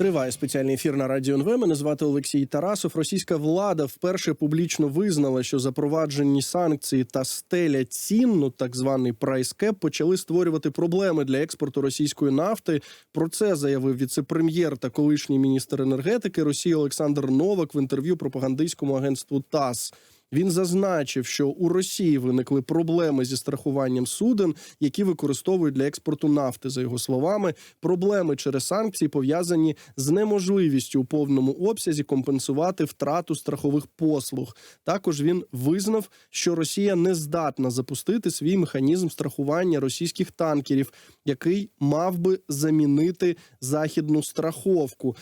Триває спеціальний ефір на радіо НВ. Мене звати Олексій Тарасов. Російська влада вперше публічно визнала, що запроваджені санкції та стеля цін, ну так званий прайскеп, почали створювати проблеми для експорту російської нафти. Про це заявив віцепрем'єр та колишній міністр енергетики Росії Олександр Новак в інтерв'ю пропагандистському агентству ТАСС. Він зазначив, що у Росії виникли проблеми зі страхуванням суден, які використовують для експорту нафти. За його словами, проблеми через санкції пов'язані з неможливістю у повному обсязі компенсувати втрату страхових послуг. Також він визнав, що Росія не здатна запустити свій механізм страхування російських танкерів, який мав би замінити західну страховку.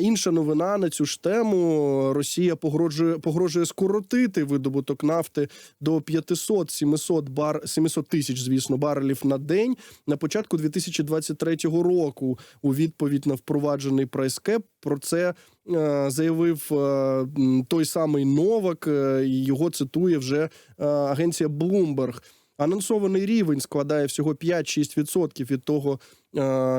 Інша новина на цю ж тему: Росія погрожує погрожує скоротити видобуток нафти до 500-700 бар 700 тисяч, звісно, барелів на день на початку 2023 року. У відповідь на впроваджений прайскеп про це. е, Заявив е, той самий Новак, е, його цитує вже агенція Bloomberg. Анонсований рівень складає всього 5-6% від того,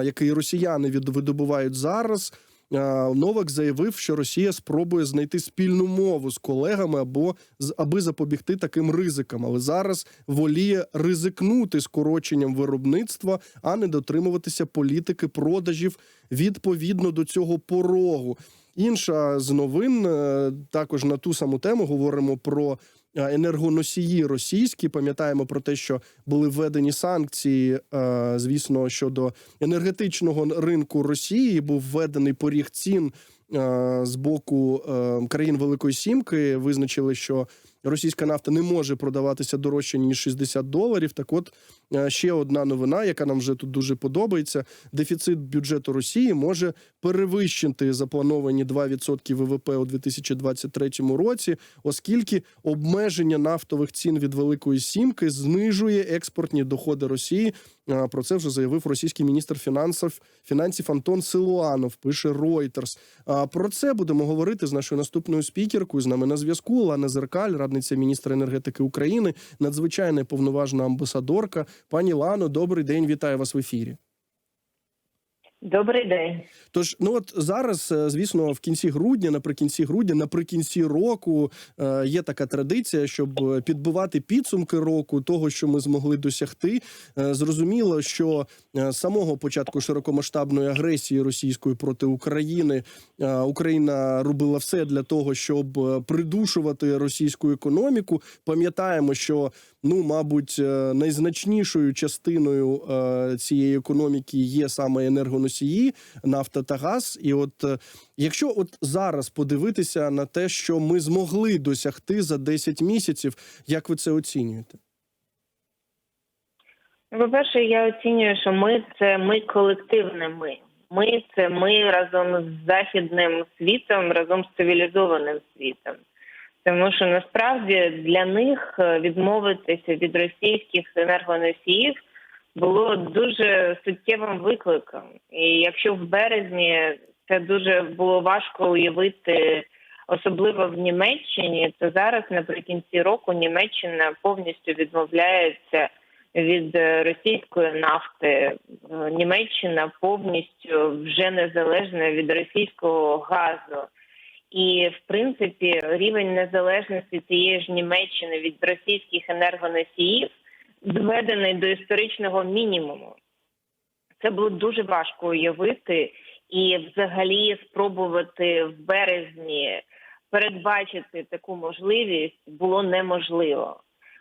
який росіяни видобувають зараз. Е, Новак заявив, що Росія спробує знайти спільну мову з колегами або аби запобігти таким ризикам, але зараз воліє ризикнути скороченням виробництва, а не дотримуватися політики продажів відповідно до цього порогу. Інша з новин е, також на ту саму тему говоримо про енергоносії російські. Пам'ятаємо про те, що були введені санкції, е, звісно, щодо енергетичного ринку Росії. Був введений поріг цін е, з боку е, країн Великої Сімки. Визначили, що російська нафта не може продаватися дорожче ніж 60 доларів. Так, от е, ще одна новина, яка нам вже тут дуже подобається: дефіцит бюджету Росії може перевищити заплановані 2% ВВП у 2023 році, оскільки обмеження нафтових цін від Великої Сімки знижує експортні доходи Росії. Про це вже заявив російський міністр фінансів фінансів Антон Силуанов. Пише Reuters. Про це будемо говорити з нашою наступною спікеркою. З нами на зв'язку Лана Зеркаль, радниця міністра енергетики України, надзвичайна повноважна амбасадорка. Пані Лано, добрий день, вітаю вас в ефірі. Добрий день. Тож, ну от зараз, е, звісно, в кінці грудня, наприкінці грудня, наприкінці року е, є така традиція, щоб е, підбивати підсумки року того, що ми змогли досягти. Зрозуміло, що з самого початку широкомасштабної агресії російської проти України Україна робила все для того, щоб придушувати російську економіку. Пам'ятаємо, що ну, мабуть, е, найзначнішою частиною е, цієї економіки є саме енергоносії, нафта та газ. І от е, якщо от зараз подивитися на те, що ми змогли досягти за 10 місяців, як ви це оцінюєте? Ну, По-перше, я оцінюю, що ми це ми колективне ми. Ми це ми разом з західним світом, разом з цивілізованим світом. Тому що насправді для них е, відмовитися від російських енергоносіїв було дуже суттєвим викликом. І якщо в березні це дуже було важко уявити, особливо в Німеччині, то зараз наприкінці року Німеччина повністю відмовляється від е, російської нафти. Е, Німеччина повністю вже незалежна від російського газу. І в принципі рівень незалежності цієї ж Німеччини від російських енергоносіїв зведений до історичного мінімуму. Це було дуже важко уявити і, взагалі, спробувати в березні передбачити таку можливість було неможливо.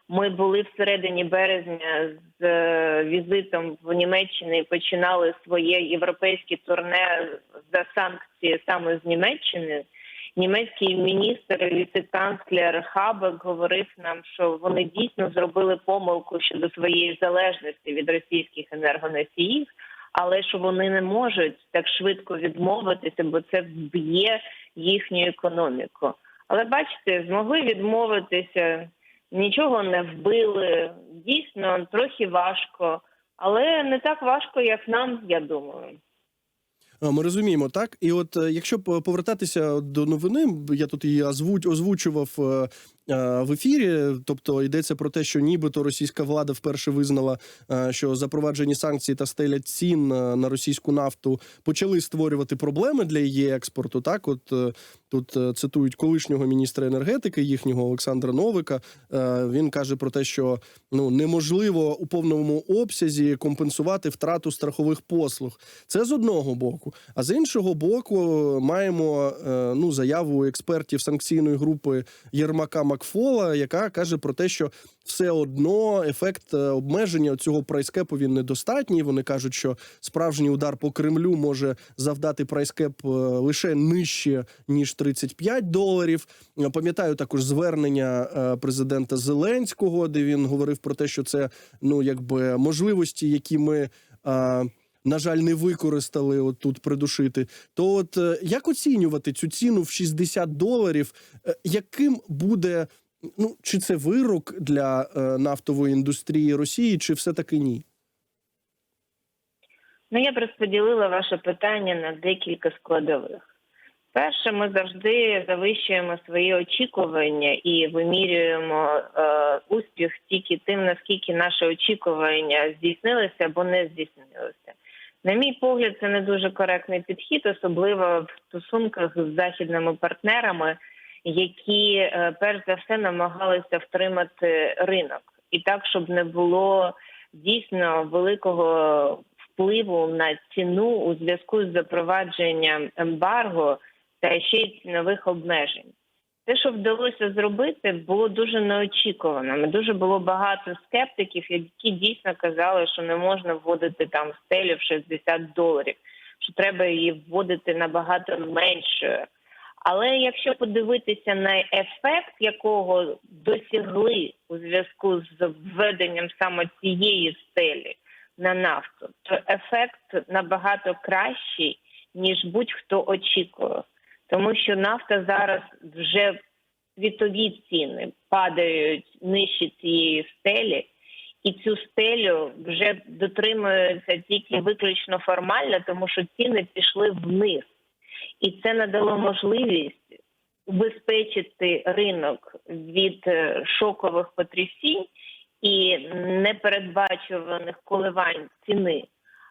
Ми були всередині березня з е, візитом в Німеччину і починали своє європейське турне за санкції саме з Німеччини. Німецький міністр, віце-канцлер Хабек говорив нам, що вони дійсно зробили помилку щодо своєї залежності від російських енергоносіїв, але що вони не можуть так швидко відмовитися, бо це вб'є їхню економіку. Але бачите, змогли відмовитися, нічого не вбили. Дійсно, трохи важко, але не так важко, як нам, я думаю. Ми розуміємо, так. І от е, якщо повертатися до новини, я тут її озвуч, озвучував е, в ефірі. Тобто йдеться про те, що нібито російська влада вперше визнала, е, що запроваджені санкції та стеля цін е, на російську нафту почали створювати проблеми для її експорту. Так, от е, тут е, цитують колишнього міністра енергетики, їхнього Олександра Новика. Е, Він каже про те, що ну неможливо у повному обсязі компенсувати втрату страхових послуг. Це з одного боку. А з іншого боку, маємо е, ну заяву експертів санкційної групи Єрмака Макфола, яка каже про те, що все одно ефект е, обмеження цього прайскепу він недостатній. Вони кажуть, що справжній удар по Кремлю може завдати прайскеп е, лише нижче ніж 35 доларів. Е, Пам'ятаю також звернення президента Зеленського, де він говорив про те, що це ну якби можливості, які ми. На жаль, не використали от тут придушити. То, от е, як оцінювати цю ціну в 60 доларів? Е, Яким буде ну чи це вирок для е, нафтової індустрії Росії, чи все таки ні? Ну, я б розподілила ваше питання на декілька складових. Перше, ми завжди завищуємо свої очікування і вимірюємо е, успіх тільки тим, наскільки наші очікування здійснилися або не здійснилися. На мій погляд, це не дуже коректний підхід, особливо в стосунках з західними партнерами, які е, перш за все намагалися втримати ринок, і так, щоб не було дійсно великого впливу на ціну у зв'язку з запровадженням ембарго та ще й цінових обмежень. Те, що вдалося зробити, було дуже неочікувано. Дуже було багато скептиків, які дійсно казали, що не можна вводити там стелю в 60 доларів, що треба її вводити набагато меншою. Але якщо подивитися на ефект, якого досягли у зв'язку з введенням саме цієї стелі на нафту, то ефект набагато кращий ніж будь-хто очікував, тому що нафта зараз вже світові ціни падають нижче цієї стелі, і цю стелю вже дотримуються тільки виключно формально, тому що ціни пішли вниз, і це надало можливість убезпечити ринок від е, шокових потрясінь і непередбачуваних коливань ціни,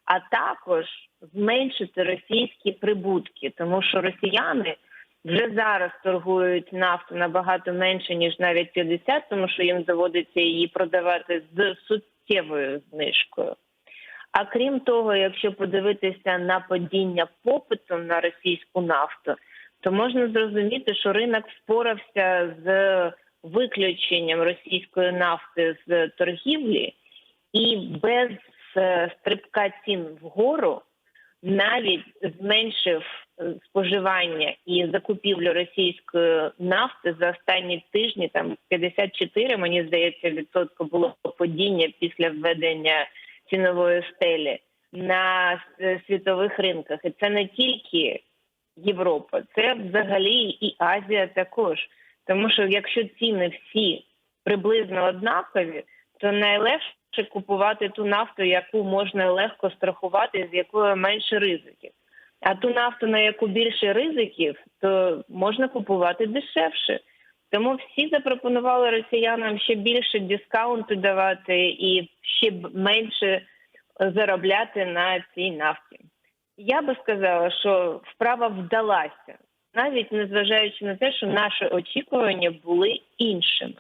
а також зменшити російські прибутки, тому що росіяни вже зараз торгують нафту набагато менше ніж навіть 50, тому що їм доводиться її продавати з суттєвою знижкою. А крім того, якщо подивитися на падіння попиту на російську нафту, то можна зрозуміти, що ринок впорався з виключенням російської нафти з торгівлі, і без стрибка цін вгору навіть зменшив е, споживання і закупівлю російської нафти за останні тижні. Там 54, мені здається, відсотка було падіння після введення цінової стелі на світових ринках. І це не тільки Європа, це взагалі і Азія також. Тому що якщо ціни всі приблизно однакові, то найлегше купувати ту нафту, яку можна легко страхувати, з якою менше ризиків. А ту нафту, на яку більше ризиків, то можна купувати дешевше. Тому всі запропонували росіянам ще більше дискаунту давати і ще менше заробляти на цій нафті. Я би сказала, що вправа вдалася, навіть незважаючи на те, що наші очікування були іншими.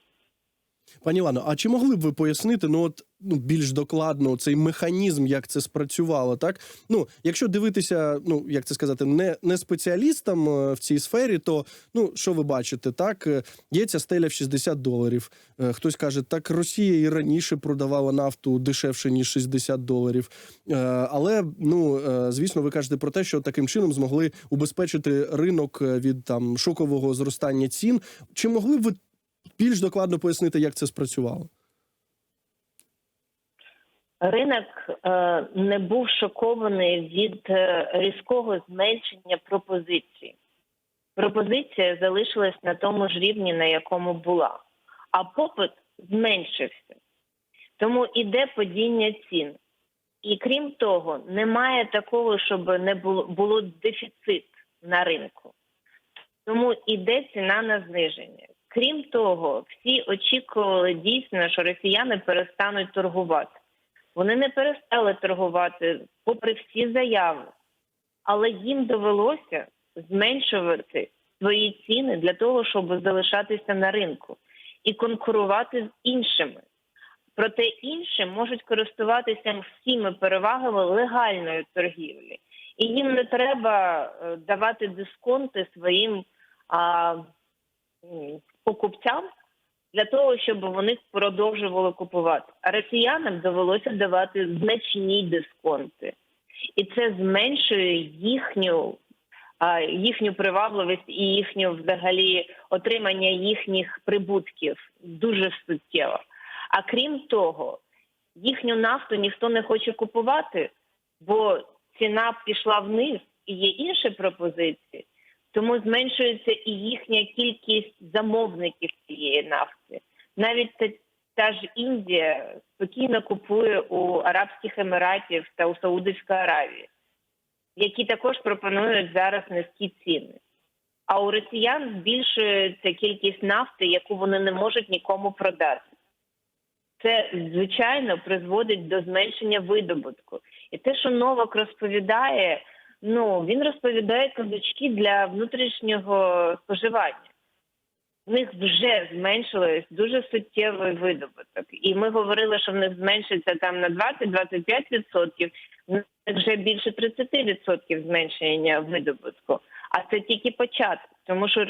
Пані Івано, а чи могли б ви пояснити ну от ну більш докладно цей механізм, як це спрацювало? Так ну якщо дивитися, ну як це сказати, не, не спеціалістам е, в цій сфері, то ну що ви бачите, так е, є ця стеля в 60 доларів. Е, Хтось каже, так Росія і раніше продавала нафту дешевше ніж 60 доларів. Е, Але ну е, звісно, ви кажете про те, що таким чином змогли убезпечити ринок е, від там шокового зростання цін. Чи могли б ви більш докладно пояснити, як це спрацювало? Ринок е, не був шокований від е, різкого зменшення пропозиції. Пропозиція залишилась на тому ж рівні, на якому була, а попит зменшився. Тому іде падіння цін. І крім того, немає такого, щоб не було, було дефіцит на ринку. Тому іде ціна на зниження. Крім того, всі очікували дійсно, що росіяни перестануть торгувати. Вони не перестали торгувати, попри всі заяви, але їм довелося зменшувати свої ціни для того, щоб залишатися на ринку і конкурувати з іншими. Проте інші можуть користуватися всіми перевагами легальної торгівлі, і їм не треба е, давати дисконти своїм а, покупцям для того, щоб вони продовжували купувати. А росіянам довелося давати значні дисконти, і це зменшує їхню їхню привабливість і їхню взагалі отримання їхніх прибутків дуже суттєво. А крім того, їхню нафту ніхто не хоче купувати, бо ціна пішла вниз і є інші пропозиції. Тому зменшується і їхня кількість замовників цієї нафти. Навіть та, ж Індія спокійно купує у Арабських Еміратів та у Саудівської Аравії, які також пропонують зараз низькі ціни. А у росіян збільшується кількість нафти, яку вони не можуть нікому продати. Це звичайно призводить до зменшення видобутку. І те, що Новак розповідає, ну він розповідає казочки для внутрішнього споживання. В них вже зменшилось дуже суттєвий видобуток. І ми говорили, що в них зменшиться там на 20-25%, в них вже більше 30% зменшення видобутку. А це тільки початок, тому що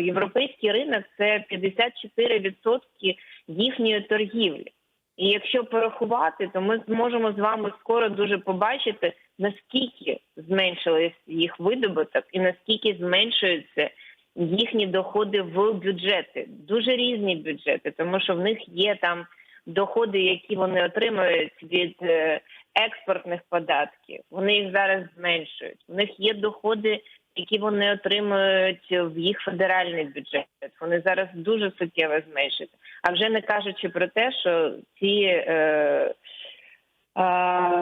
європейський ринок це 54% їхньої торгівлі. І якщо порахувати, то ми зможемо з вами скоро дуже побачити, наскільки зменшились їх видобуток і наскільки зменшуються їхні доходи в бюджети. Дуже різні бюджети, тому що в них є там доходи, які вони отримують від е, експортних податків. Вони їх зараз зменшують. У них є доходи, які вони отримують в їх федеральний бюджет. Вони зараз дуже суттєво зменшуються. А вже не кажучи про те, що ці е, е,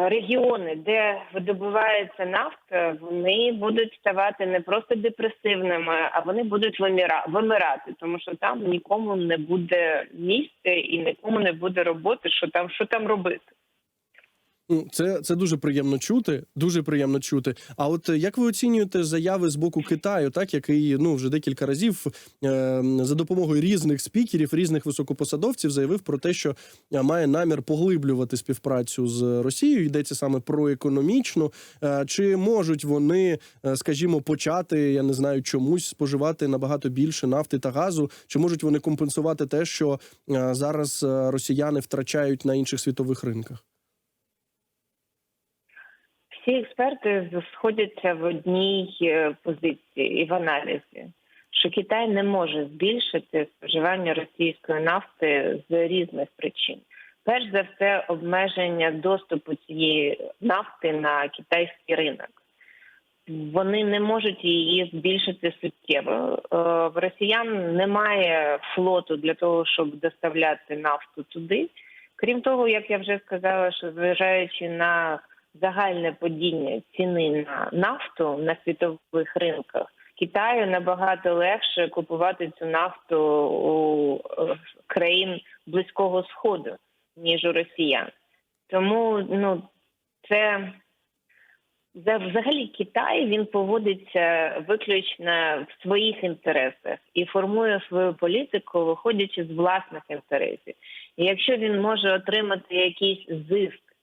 регіони, де видобувається нафта, вони будуть ставати не просто депресивними, а вони будуть вимирати, тому що там нікому не буде місця і нікому не буде роботи, що там, що там робити. Ну, Це, це дуже приємно чути. Дуже приємно чути. А от е, як ви оцінюєте заяви з боку Китаю, так який ну вже декілька разів е, за допомогою різних спікерів, різних високопосадовців заявив про те, що е, має намір поглиблювати співпрацю з Росією. Йдеться саме про економічну. Е, чи можуть вони, е, скажімо, почати, я не знаю, чомусь споживати набагато більше нафти та газу? Чи можуть вони компенсувати те, що е, зараз росіяни втрачають на інших світових ринках? Всі експерти сходяться в одній е, позиції і в аналізі, що Китай не може збільшити споживання російської нафти з різних причин. Перш за все, обмеження доступу цієї нафти на китайський ринок. Вони не можуть її збільшити суттєво. Е, В росіян немає флоту для того, щоб доставляти нафту туди. Крім того, як я вже сказала, що зважаючи на загальне падіння ціни на нафту на світових ринках, Китаю набагато легше купувати цю нафту у е, країн близького сходу ніж у росіян. Тому ну це взагалі Китай він поводиться виключно в своїх інтересах і формує свою політику, виходячи з власних інтересів. І якщо він може отримати якийсь зиск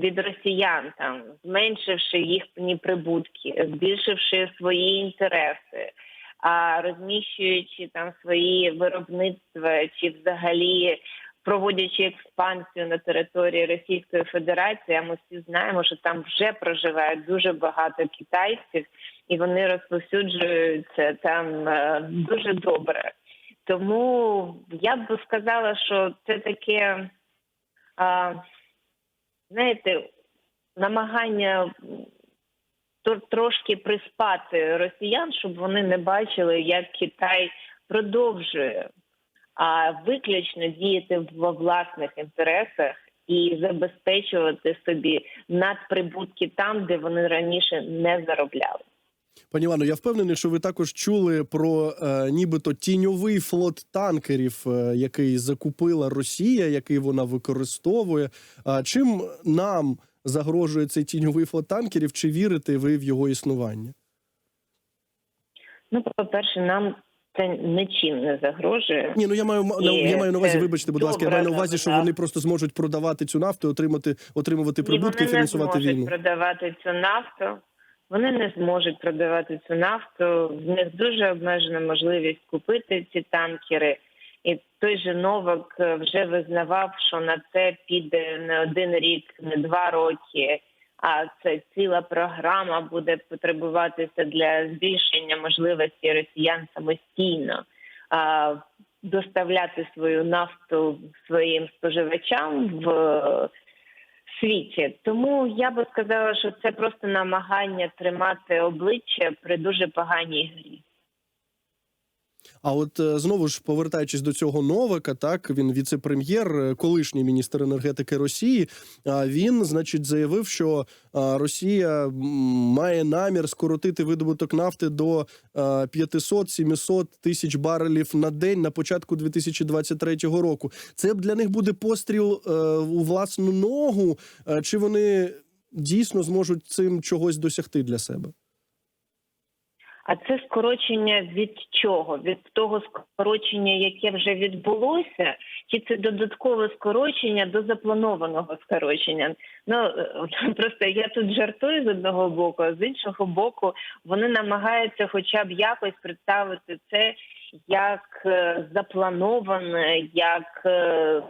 від росіян, там зменшивши їхні прибутки, збільшивши свої інтереси, а розміщуючи там свої виробництва чи взагалі проводячи експансію на території Російської Федерації, а ми всі знаємо, що там вже проживає дуже багато китайців, і вони розповсюджуються там е, дуже добре. Тому я б сказала, що це таке, а, знаєте, намагання трошки приспати росіян, щоб вони не бачили, як Китай продовжує а виключно діяти в власних інтересах і забезпечувати собі надприбутки там, де вони раніше не заробляли. Пані Івано, я впевнений, що ви також чули про е, нібито тіньовий флот танкерів, е, який закупила Росія, який вона використовує. А чим нам загрожує цей тіньовий флот танкерів? Чи вірите ви в його існування? Ну, по-перше, нам це нічим не загрожує. Ні, ну я маю ма- на я маю на увазі, це вибачте, будь ласка, я добра маю на увазі, що новина. вони просто зможуть продавати цю нафту, отримати отримувати прибутки і вони не фінансувати зможуть війну. продавати цю нафту. Вони не зможуть продавати цю нафту. В них дуже обмежена можливість купити ці танкери. І той же Новак е, вже визнавав, що на це піде не один рік, не два роки. А це ціла програма буде потребуватися для збільшення можливості росіян самостійно а, доставляти свою нафту своїм споживачам в е, світі. Тому я би сказала, що це просто намагання тримати обличчя при дуже поганій грі. А от е, знову ж повертаючись до цього Новака, так він віце-прем'єр, е, колишній міністр енергетики Росії. А він, значить, заявив, що Росія має намір скоротити видобуток нафти до 500-700 тисяч барелів на день на початку 2023 року. Це для них буде постріл е, у власну ногу, чи вони дійсно зможуть цим чогось досягти для себе? А це скорочення від чого? Від того скорочення, яке вже відбулося, чи це додаткове скорочення до запланованого скорочення? Ну е, просто я тут жартую з одного боку, а з іншого боку, вони намагаються, хоча б якось представити це як е, заплановане, як е,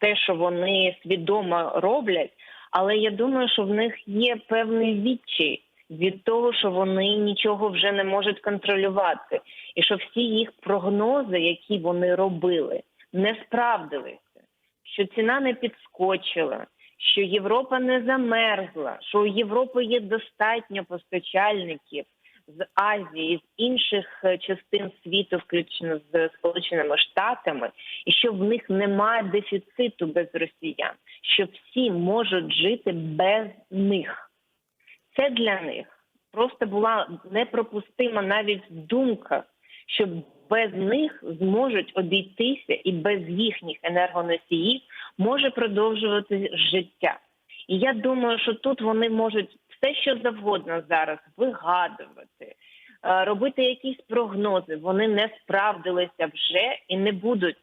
те, що вони свідомо роблять. Але я думаю, що в них є певний відчай від того, що вони нічого вже не можуть контролювати, і що всі їх прогнози, які вони робили, не справдилися, що ціна не підскочила, що Європа не замерзла, що у Європи є достатньо постачальників з Азії, з інших е, частин світу, включно з Сполученими Штатами, і що в них немає дефіциту без росіян, що всі можуть жити без них. Це для них просто була непропустима навіть думка, що без них зможуть обійтися і без їхніх енергоносіїв може продовжувати життя. І я думаю, що тут вони можуть все, що завгодно зараз вигадувати, е, робити якісь прогнози. Вони не справдилися вже і не будуть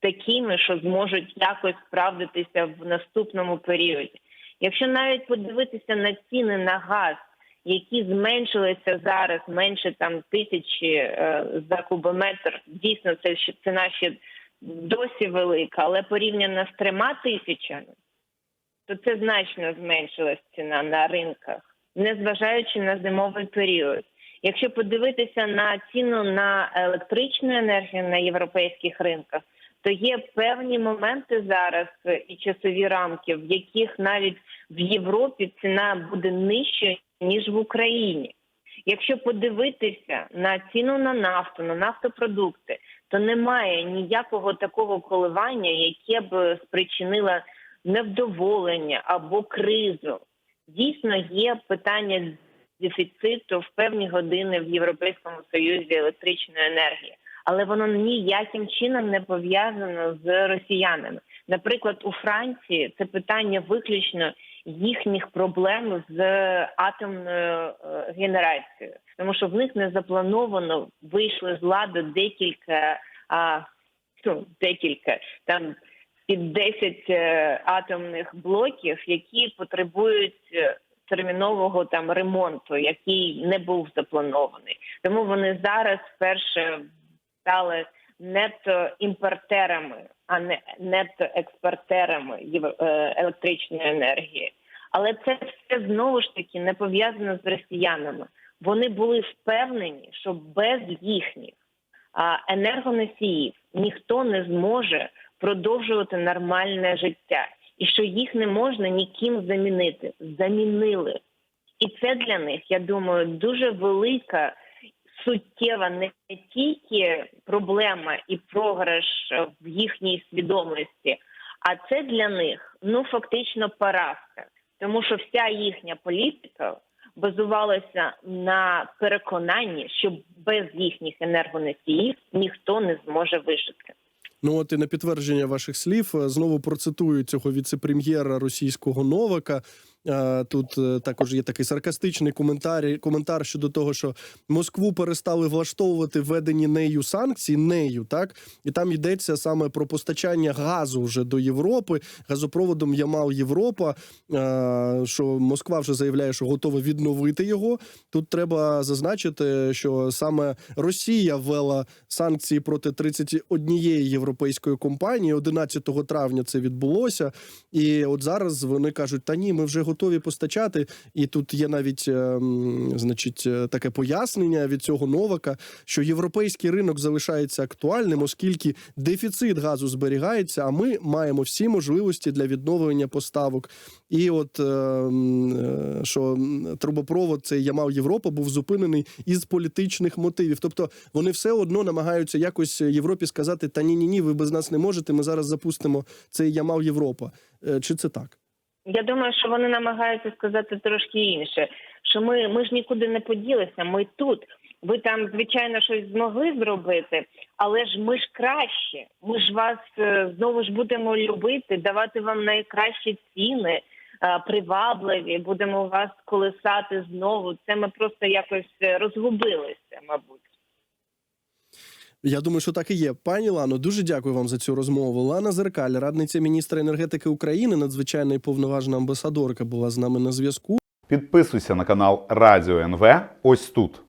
такими, що зможуть якось справдитися в наступному періоді. Якщо навіть подивитися на ціни на газ, які зменшилися зараз менше там тисячі е, за кубометр, дійсно це ціна ще досі велика, але порівняно з трьома тисячами, то це значно зменшилась ціна на ринках, незважаючи на зимовий період. Якщо подивитися на ціну на електричну енергію на європейських ринках, то є певні моменти зараз е, і часові рамки, в яких навіть в Європі ціна буде нижча ніж в Україні. Якщо подивитися на ціну на нафту, на нафтопродукти, то немає ніякого такого коливання, яке б спричинило невдоволення або кризу. Дійсно, є питання дефіциту в певні години в Європейському Союзі електричної енергії, але воно ніяким чином не пов'язано з росіянами. Наприклад, у Франції це питання виключно їхніх проблем з атомною е, генерацією, тому що в них не заплановано вийшли з ладу декілька а, ну, декілька там під 10 е, атомних блоків, які потребують е, термінового там ремонту, який не був запланований. Тому вони зараз вперше стали нето імпортерами, а не нето експортерами е, електричної енергії. Але це все знову ж таки не пов'язано з росіянами. Вони були впевнені, що без їхніх енергоносіїв ніхто не зможе продовжувати нормальне життя, і що їх не можна ніким замінити. Замінили. І це для них, я думаю, дуже велика суттєва не тільки проблема і програш в їхній свідомості, а це для них ну фактично поразка, тому що вся їхня політика базувалося на переконанні, що без їхніх енергоносіїв ніхто не зможе вижити. Ну от і на підтвердження ваших слів е, знову процитую цього віце-прем'єра російського Новака. Е, Тут е, також є такий саркастичний коментар, коментар щодо того, що Москву перестали влаштовувати введені нею санкції, нею так, і там йдеться саме про постачання газу вже до Європи, газопроводом Ямал Європа. е, Що Москва вже заявляє, що готова відновити його. Тут треба зазначити, що саме Росія ввела санкції проти 31 європейської компанії. 11 травня це відбулося. І от зараз вони кажуть: та ні, ми вже готові постачати. І тут є навіть, е, значить, е, таке пояснення від цього Новака, що європейський ринок залишається актуальним, оскільки дефіцит газу зберігається, а ми маємо всі можливості для відновлення поставок. І от е, е, що трубопровод цей Ямал Європа був зупинений із політичних мотивів. Тобто вони все одно намагаються якось Європі сказати: та ні, ні, ні, ви без нас не можете. Ми зараз запустимо цей Ямал Європа. Е, Чи це так? Я думаю, що вони намагаються сказати трошки інше. Що ми, ми ж нікуди не поділися, ми тут. Ви там, звичайно, щось змогли зробити, але ж ми ж краще. Ми ж вас е, знову ж будемо любити, давати вам найкращі ціни, е, привабливі, будемо вас колесати знову. Це ми просто якось е, розгубилися, мабуть. Я думаю, що так і є. Пані Лано, дуже дякую вам за цю розмову. Лана Зеркаль, радниця міністра енергетики України, надзвичайна і повноважна амбасадорка, була з нами на зв'язку. Підписуйся на канал Радіо НВ ось тут.